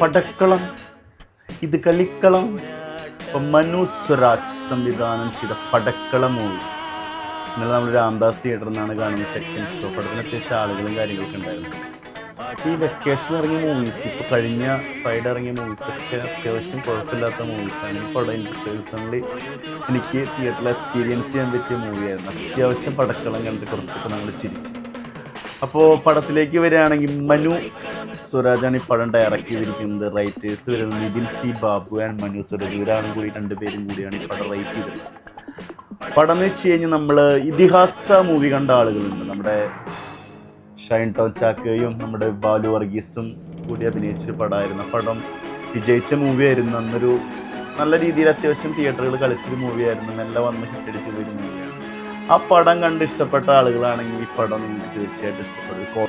പടക്കളം. ഇത് കളിക്കളം. മനു സ്വരാജ് സംവിധാനം ചെയ്ത പടക്കളം മൂവി. ഇന്നലെ നമ്മൾ രാംദാസ് തിയേറ്ററിൽ നിന്നാണ് കാണുന്നത് സെക്കൻഡ് ഷോ പടത്തിന് അത്യാവശ്യം ആളുകളും കാര്യങ്ങളൊക്കെ ഉണ്ടായിരുന്നു. ഈ വെക്കേഷനിൽ ഇറങ്ങിയ മൂവീസ് ഇപ്പോൾ കഴിഞ്ഞ ഫ്രൈഡേ ഇറങ്ങിയ മൂവീസൊക്കെ അത്യാവശ്യം കുഴപ്പമില്ലാത്ത മൂവീസാണ് ഈ പടം എനിക്ക് പേഴ്സണലി എനിക്ക് തിയേറ്ററിൽ എക്സ്പീരിയൻസ് ചെയ്യാൻ പറ്റിയ മൂവിയായിരുന്നു അത്യാവശ്യം പടക്കളം കണ്ടിട്ട് കുറച്ചൊക്കെ നമ്മൾ ചിരിച്ചു. അപ്പോൾ പടത്തിലേക്ക് വരികയാണെങ്കിൽ മനു സ്വരാജാണ് ഈ പടം ഡയറക്റ്റ് ചെയ്തിരിക്കുന്നത്. റൈറ്റേഴ്സ് വരുന്നത് നിതിൻ സി ബാബു ആൻഡ് മനു സ്വരാജ്. ഇവരാണ് കൂടി രണ്ടുപേരും കൂടിയാണ് ഈ പടം റൈറ്റ് ചെയ്തത്. പടം എന്ന് വെച്ച് കഴിഞ്ഞാൽ നമ്മൾ ഇതിഹാസ മൂവി കണ്ട ആളുകളുണ്ട്. നമ്മുടെ ഷൈൻ ടോൺ ചാക്കയും നമ്മുടെ ബാലു വർഗീസും കൂടി അഭിനയിച്ചൊരു പടമായിരുന്നു. പടം വിജയിച്ച മൂവിയായിരുന്നു അന്നൊരു നല്ല രീതിയിൽ അത്യാവശ്യം തിയേറ്ററുകൾ കളിച്ചൊരു മൂവിയായിരുന്നു മെല്ലെ വന്ന് ഹിറ്റടിച്ച ഒരു മൂവിയാണ് ആ പടം കണ്ട് ഇഷ്ടപ്പെട്ട ആളുകളാണെങ്കിൽ ഈ പടം നിങ്ങൾക്ക് തീർച്ചയായിട്ടും ഇഷ്ടപ്പെടും.